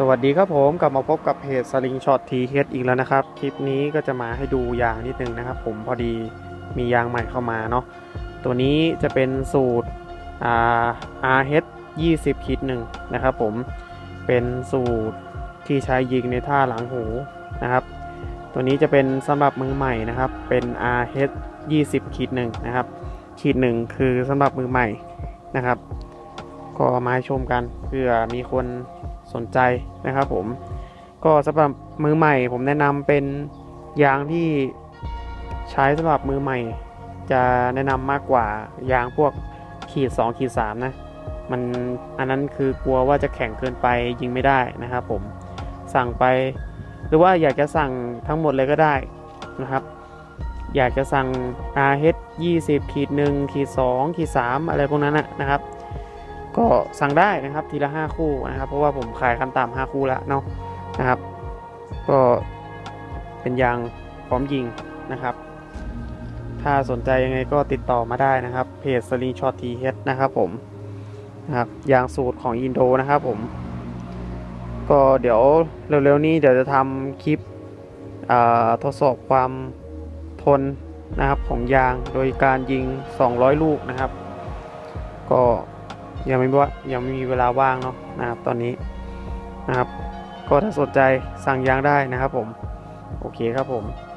สวัสดีครับผมกลับมาพบกับเพจสลิงช็อตทีเฮดอีกแล้วนะครับ คลิปนี้ก็จะมาให้ดูยางนิดนึงนะครับ ผมพอดีมียางใหม่เข้ามาเนาะตัวนี้จะเป็นสูตรอ่า RH 20คิดหนึ่งนะครับผมเป็นสูตรที่ใช้ยิงในท่าหลังหูนะครับ ตัวนี้จะเป็นสำหรับมือใหม่นะครับ เป็น RH 20คิดหนึ่งนะครับขีดหนึ่งคือสำหรับมือใหม่นะครับ ก็มาชมกันเพื่อมีคน สนใจนะครับผมก็สำหรับมือใหม่ ผมแนะนำเป็นยางที่ใช้สำหรับมือใหม่ จะแนะนำมากกว่ายางพวกขีด2ขีด3นะมันอันนั้นคือกลัวว่าจะแข็งเกินไปยิงไม่ได้นะครับผมสั่งไป หรือว่าอยากจะสั่งทั้งหมดเลยก็ได้นะครับ อยากจะสั่ง RH 20ขีด1ขีด2ขีด3อะไรพวกนั้นนะนะครับ ก็สั่งได้นะครับทีละ 5 คู่นะครับ เพราะว่าผมขายขั้นต่ำ5คู่แล้วเนาะนะครับ ก็เป็นยางพร้อมยิงนะครับ ถ้าสนใจยังไงก็ติดต่อมาได้นะครับ เพจ Slingshot TH นะครับผมนะครับยางสูตรของอินโดนะครับผม ก็เดี๋ยวเร็วๆนี้เดี๋ยวจะทำคลิปทดสอบความทนนะครับของยางโดยการยิง 200 ลูกนะครับ ก็ ยังไม่ว่ายังไม่มีเวลาว่างเนาะนะครับตอนนี้นะครับ ก็ถ้าสนใจสั่งยางได้นะครับผม โอเคครับผม